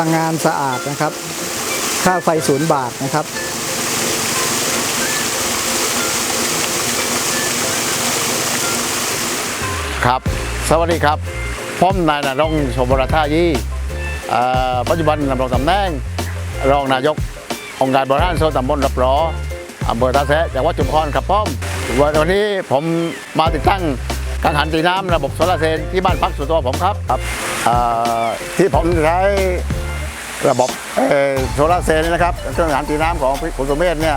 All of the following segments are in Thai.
ลังงานสะอาดนะครับ ค่าไฟศูนย์บาทนะครับ ครับ สวัสดีครับผมนายนรงค์ชมบรท่ายี่เอ่อปัจจุบันดำรงตำแหน่งรองนายกองค์การบริหารส่วนตำบลรับรออำเภอท่าแซะจังหวัดชุมพรครับป้อมวันนี้ผมมาติดตั้งกังหันตีน้ำระบบโซลาร์เซลล์ที่บ้านพักส่วนตัวผมครับครับเอ่อที่ผมใช้ ระบบโซลาร์เซลล์นี่นะครับเครื่องหันตีน้ำของคุณสุเมธเนี่ย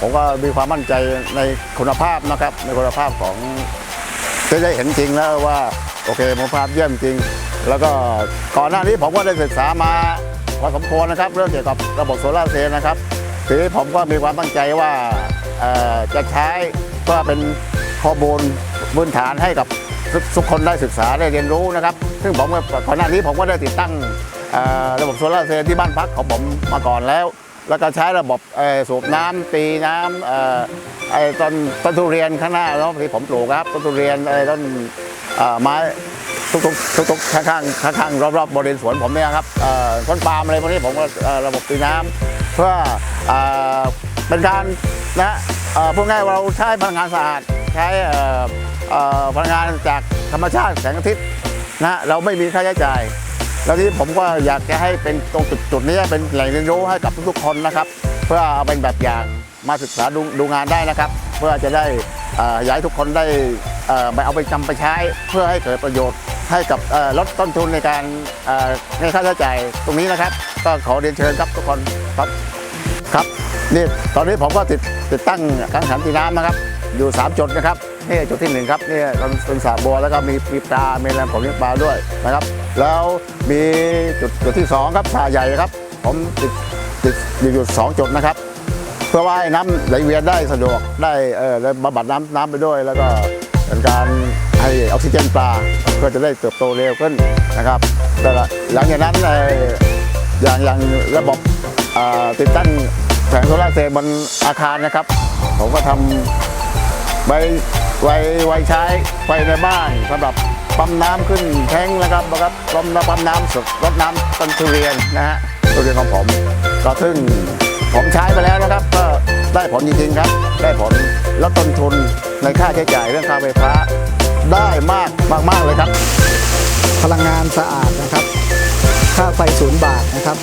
ผมก็มีความมั่นใจในคุณภาพนะครับในคุณภาพของจะได้เห็นจริงแล้วว่าโอเคคุณภาพเยี่ยมจริง แล้วก็ก่อนหน้านี้ผมก็ได้ศึกษามาพอสมควรนะครับ เรื่องเกี่ยวกับระบบโซลาร์เซลล์นะครับทีนี้ผมก็มีความตั้งใจว่าจะใช้เพื่อเป็นข้อมูลพื้นฐานให้กับทุกคนได้ศึกษาได้เรียนรู้นะครับ ซึ่งผมก็ก่อนหน้านี้ผมก็ได้ติดตั้ง ระบบโซลาร์เซลล์ที่บ้านพักของผมมาก่อนแล้ว แล้วก็ใช้ระบบสูบน้ำตีน้ำไอ้ต้นต้นทุเรียนข้างหน้าเนาะที่ผมปลูกครับต้นทุเรียนไอ้ต้นไม้ทุกๆทุกๆข้างๆข้างๆรอบๆบริเวณสวนผมเนี่ยครับต้นปาล์มอะไรพวกนี้ผมก็ระบบตีน้ำเพื่อเป็นการนะพูดง่ายเราใช้พลังงานสะอาดใช้พลังงานจากธรรมชาติแสงอาทิตย์นะเราไม่มีค่าใช้จ่าย แล้วที่ผมก็อยากจะให้เป็นตรงจุดจุดนี้เป็นแหล่งเรียนรู้ให้กับทุกๆคนนะครับ เพื่อเอาเป็นแบบอย่างมาศึกษาดูดูงานได้นะครับ เพื่อจะได้เอ่ออยากให้ทุกคนได้เอ่อไปเอาไปจำไปใช้ เพื่อให้เกิดประโยชน์ให้กับลดต้นทุนในการในค่าใช้จ่ายตรงนี้นะครับ ก็ขอเรียนเชิญครับทุกคนครับครับนี่ตอนนี้ผมก็ติดติดตั้งกังหันตีน้ำนะครับ อยู่ 3 จุดนะครับนี่จุดที่หนึ่งครับนี่เป็นสระบัวแล้วก็มีมีปลา มีแหล่งผมเลี้ยงปลาด้วยนะครับ แล้วมีจุดจุดที่สองครับสระใหญ่ครับ ผมติดติดอยู่อยู่สองจุดนะครับ เพื่อว่าให้น้ำไหลเวียนได้สะดวกได้เออแล้วบำบัดน้ำน้ำไปด้วย แล้วก็เป็นการให้ออกซิเจนปลาเพื่อจะได้เติบโตเร็วขึ้นนะครับ แต่หลังจากนั้นเอออย่างอย่างระบบติดตั้งแผงโซลาร์เซลล์บนอาคารนะครับ ผมก็ทำไว้ไว้ไว้ใช้ไฟในบ้านสำหรับ ปั๊มน้ำขึ้นแท้งนะครับนะครับปั๊มน้ำปั๊มน้ำสดรดน้ำต้นทุเรียนนะฮะทุเรียนของผมก็ซึ่งผมใช้ไปแล้วนะครับ ก็ได้ผลจริงๆครับ ได้ผลลดต้นทุนในค่าใช้จ่ายเรื่องค่าไฟฟ้าได้มากมากๆเลยครับ พลังงานสะอาดนะครับ ค่าไฟศูนย์บาทนะครับ